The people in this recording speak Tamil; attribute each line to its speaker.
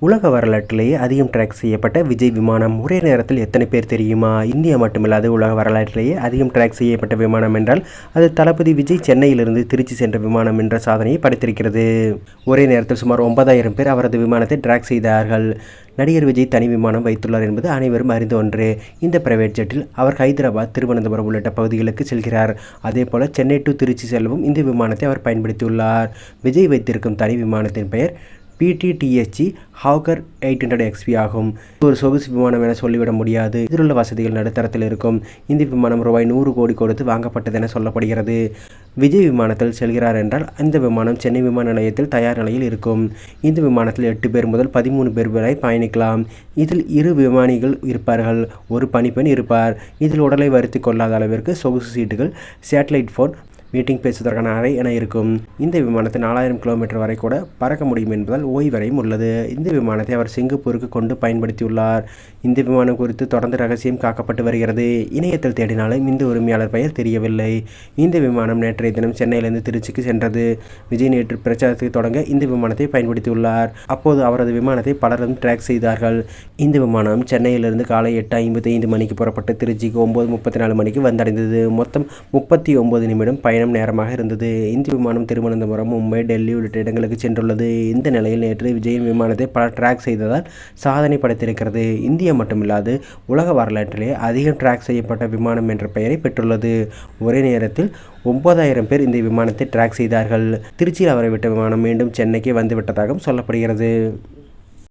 Speaker 1: உலக வரலாற்றிலேயே அதிகம் ட்ராக் செய்யப்பட்ட விஜய் விமானம் ஒரே நேரத்தில் எத்தனை பேர் தெரியுமா? இந்தியா மட்டுமில்லாது உலக வரலாற்றிலேயே அதிகம் ட்ராக் செய்யப்பட்ட விமானம் என்றால் அது தளபதி விஜய் சென்னையிலிருந்து திருச்சி சென்ற விமானம் என்ற சாதனையை படைத்திருக்கிறது. ஒரே நேரத்தில் சுமார் ஒன்பதாயிரம் பேர் அவரது விமானத்தை ட்ராக் செய்தார்கள். நடிகர் விஜய் தனி விமானம் வைத்துள்ளார் என்பது அனைவரும் அறிந்த ஒன்று. இந்த பிரைவேட் ஜெட்டில் அவர் ஹைதராபாத் திருவனந்தபுரம் உள்ளிட்ட பகுதிகளுக்கு செல்கிறார். அதே போல சென்னை டு திருச்சி செல்லவும் இந்த விமானத்தை அவர் பயன்படுத்தியுள்ளார். விஜய் வைத்திருக்கும் தனி விமானத்தின் பெயர் பிடிடிஎச்சி ஹாக்கர் எயிட் ஹண்ட்ரட் எக்ஸ்பி ஆகும். இது ஒரு சொகுசு விமானம் என சொல்லிவிட முடியாது. இதில் உள்ள வசதிகள் நடுத்தரத்தில் இருக்கும். இந்த விமானம் ரூபாய் நூறு கோடி கொடுத்து வாங்கப்பட்டது என சொல்லப்படுகிறது. விஜய் விமானத்தில் செல்கிறார் என்றால் அந்த விமானம் சென்னை விமான நிலையத்தில் தயார் நிலையில் இருக்கும். இந்த விமானத்தில் எட்டு பேர் முதல் பதிமூணு பேர் வரை பயணிக்கலாம். இதில் இரு விமானிகள் இருப்பார்கள். ஒரு பணிப்பெண் இருப்பார். இதில் உடலை வருத்தி கொள்ளாத அளவிற்கு சொகுசு சீட்டுகள் சேட்டலைட் ஃபோன் மீட்டிங் பேசுவதற்கான அறை என இருக்கும். இந்த விமானத்தை நாலாயிரம் கிலோமீட்டர் வரை கூட பறக்க முடியும் என்பதால் ஓய்வறையும் உள்ளது. இந்த விமானத்தை அவர் சிங்கப்பூருக்கு கொண்டு பயன்படுத்தியுள்ளார். இந்த விமானம் குறித்து தொடர்ந்து ரகசியம் காக்கப்பட்டு வருகிறது. இணையத்தில் தேடினாலும் இந்த உரிமையாளர் பெயர் தெரியவில்லை. இந்த விமானம் நேற்றைய தினம் சென்னையிலிருந்து திருச்சிக்கு சென்றது. விஜய் நேற்று பிரச்சாரத்தை தொடங்க இந்த விமானத்தை பயன்படுத்தியுள்ளார். அப்போது அவரது விமானத்தை பலரும் ட்ராக் செய்தார்கள். இந்த விமானம் சென்னையிலிருந்து காலை எட்டு ஐம்பத்தி ஐந்து மணிக்கு புறப்பட்டு திருச்சிக்கு ஒம்பது முப்பத்தி நாலு மணிக்கு வந்தடைந்தது. மொத்தம் முப்பத்தி ஒன்பது நிமிடம் பயணம் நேரமாக இருந்தது. இந்தி விமானம் திருவனந்தபுரம் மும்பை டெல்லி உள்ளிட்ட இடங்களுக்கு சென்றுள்ளது. இந்த நிலையில் நேற்று விஜயின் விமானத்தை பல ட்ராக் செய்ததால் சாதனை படைத்திருக்கிறது. இந்தியா மட்டுமில்லாது உலக வரலாற்றிலே அதிகம் ட்ராக் செய்யப்பட்ட விமானம் என்ற பெயரை பெற்றுள்ளது. ஒரே நேரத்தில் ஒன்பதாயிரம் பேர் இந்த விமானத்தை ட்ராக் செய்தார்கள். திருச்சியில் அவரை விட்ட விமானம் மீண்டும் சென்னைக்கு வந்துவிட்டதாகவும் சொல்லப்படுகிறது.